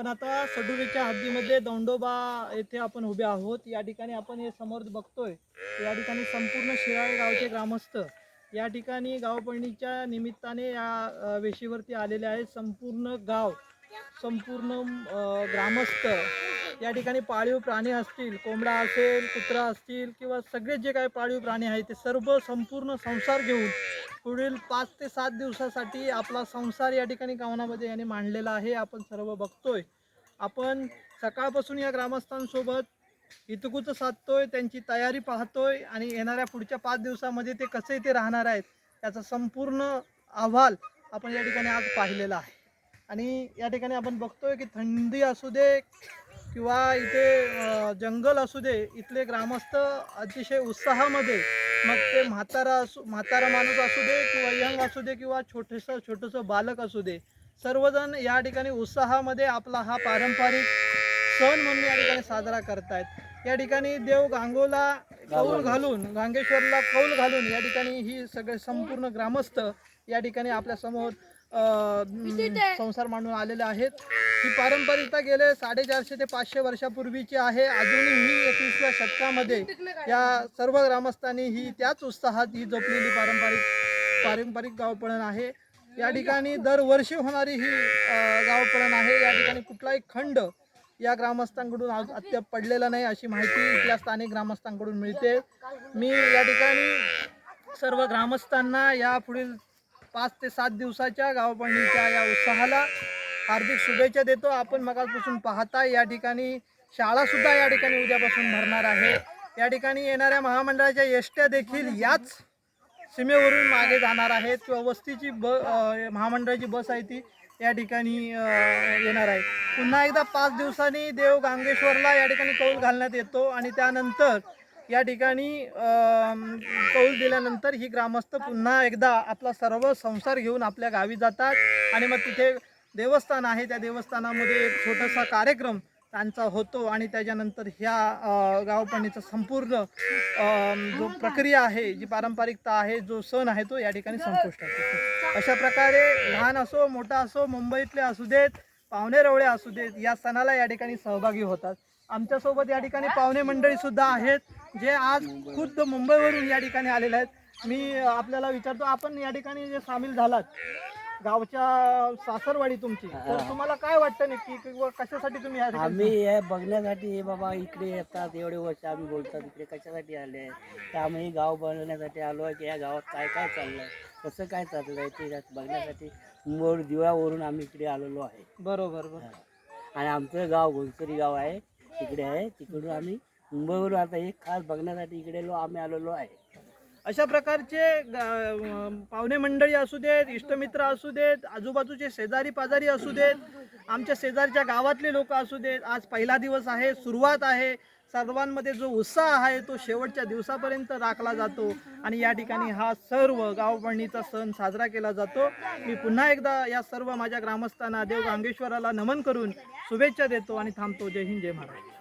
आपण आता सडुरीच्या हद्दीमध्ये दोंडोबा येथे आपण उभे आहोत. या ठिकाणी आपण हे समोर बघतोय. या ठिकाणी संपूर्ण शिराळे गावचे ग्रामस्थ या ठिकाणी गावपळणीच्या निमित्ताने या वेशीवरती आलेले आहेत. संपूर्ण गाव संपूर्ण ग्रामस्थ या ठिकाणी पाळीव प्राणी असतील कोंबडा असेल कुत्रा असतील किंवा सगळे जे काही पाळीव प्राणी आहेत ते सर्व संपूर्ण संसार घेऊन पुढील पाच ते सात दिवसासाठी आपला संसार या ठिकाणी गावनामध्ये याने मांडलेला आहे. आपण सर्व बघतोय. आपण सकाळपासून या ग्रामस्थांसोबत इतकुच साधतोय त्यांची तयारी पाहतोय आणि येणाऱ्या पुढच्या पाच दिवसामध्ये ते कसे इथे राहणार आहेत याचा संपूर्ण अहवाल आपण या ठिकाणी आज पाहिलेला आहे. आणि या ठिकाणी आपण बघतोय की थंडी असू दे किंवा इथे जंगल असू दे इथले ग्रामस्थ अतिशय उत्साहामध्ये मग ते म्हातारा असू म्हातारा माणूस असू दे किंवा यंग असू दे किंवा छोटंसं छोटंसं बालक असू दे सर्वजण या ठिकाणी उत्साहामध्ये आपला हा पारंपरिक सण म्हणून या ठिकाणी साजरा करतायत. या ठिकाणी देव गांगोला कौल घालून गांगेश्वरला कौल घालून या ठिकाणी ही सगळे संपूर्ण ग्रामस्थ या ठिकाणी आपल्यासमोर संसार मांडून आलेले आहेत. ही पारंपरिकता गेले साडेचारशे ते पाचशे वर्षापूर्वीची आहे. अजूनही एकविसव्या शतकामध्ये या सर्व ग्रामस्थांनी ही त्याच उत्साहात ही जपलेली पारंपरिक पारंपरिक गावपळण आहे. या ठिकाणी दरवर्षी होणारी ही गावपळण आहे. या ठिकाणी कुठलाही खंड या ग्रामस्थांकडून आज अद्याप पडलेला नाही अशी माहिती इथल्या स्थानिक ग्रामस्थांकडून मिळते. मी या ठिकाणी सर्व ग्रामस्थांना या पुढील पाच ते सात दिवसाच्या गावपळणीच्या या उत्साहाला हार्दिक शुभेच्छा देतो. आपण मगापासून पाहता या ठिकाणी शाळासुद्धा या ठिकाणी उद्यापासून भरणार आहे. या ठिकाणी येणाऱ्या महामंडळाच्या येष्ट्या देखील याच सीमेवरून मागे जाणार आहेत किंवा वस्तीची ब महामंडळाची बस आहे ती या ठिकाणी येणार आहे. पुन्हा एकदा पाच दिवसांनी देव गांगेश्वरला या ठिकाणी कौल घालण्यात येतो आणि त्यानंतर या ठिकाणी कौल दिल्यानंतर ही ग्रामस्थ पुन्हा एकदा आपला सर्व संसार घेऊन आपल्या गावी जातात. आणि मग तिथे देवस्थान आहे. त्या देवस्थानामध्ये एक छोटासा कार्यक्रम त्यांचा होतो. आणि त्याच्यानंतर ह्या अ, गावपणीचा संपूर्ण जो प्रक्रिया आहे जी पारंपरिकता आहे जो सण आहे तो या ठिकाणी संपुष्टात येतो. अशा प्रकारे लहान असो मोठा असो मुंबईतले असू देत पाहुणे रवळे असू देत या सणाला या ठिकाणी सहभागी होतात. आमच्यासोबत या ठिकाणी पाहुणे मंडळीसुद्धा आहेत. जे आज खुद्द मुंबईवरून या ठिकाणी आलेले आहेत. मी आपल्याला विचारतो आपण या ठिकाणी जे सामील झालात गावच्या सासरवाडी तुमची तर तुम्हाला काय वाटतं नक्की किंवा कशासाठी तुम्ही या ठिकाणी आम्ही हे बघण्यासाठी हे बाबा इकडे येतात एवढे वर्ष आम्ही बोलतात इकडे कशासाठी आले? आहे तर आम्ही हे गाव बनवण्यासाठी आलो आहे की या गावात काय काय चाललं आहे कसं काय चाललं आहे ते बघण्यासाठी मुंबईवर दिवावरून आम्ही इकडे आलेलो आहे. बरोबर बरोबर. आणि आमचं गाव घोलसरी गाव आहे तिकडे आहे तिकडून आम्ही मुंबईवरून आता एक खास बघण्यासाठी इकडे लो आम्ही आलेलो आहे. अशा प्रकारचे ग- पाहुणे मंडळी असू देत इष्टमित्र असू देत आजूबाजूचे शेजारी पाजारी असू देत आमच्या शेजारच्या गावातले लोक असू देत आज पहिला दिवस आहे सुरुवात आहे. सर्वांमध्ये जो उत्साह आहे तो शेवटच्या दिवसापर्यंत राखला जातो. आणि या ठिकाणी हा सर्व गावपळणीचा सण साजरा केला जातो. मी पुन्हा एकदा या सर्व माझ्या ग्रामस्थांना देव गांगेश्वराला नमन करून शुभेच्छा देतो आणि थांबतो. जय हिंद जय महाराज.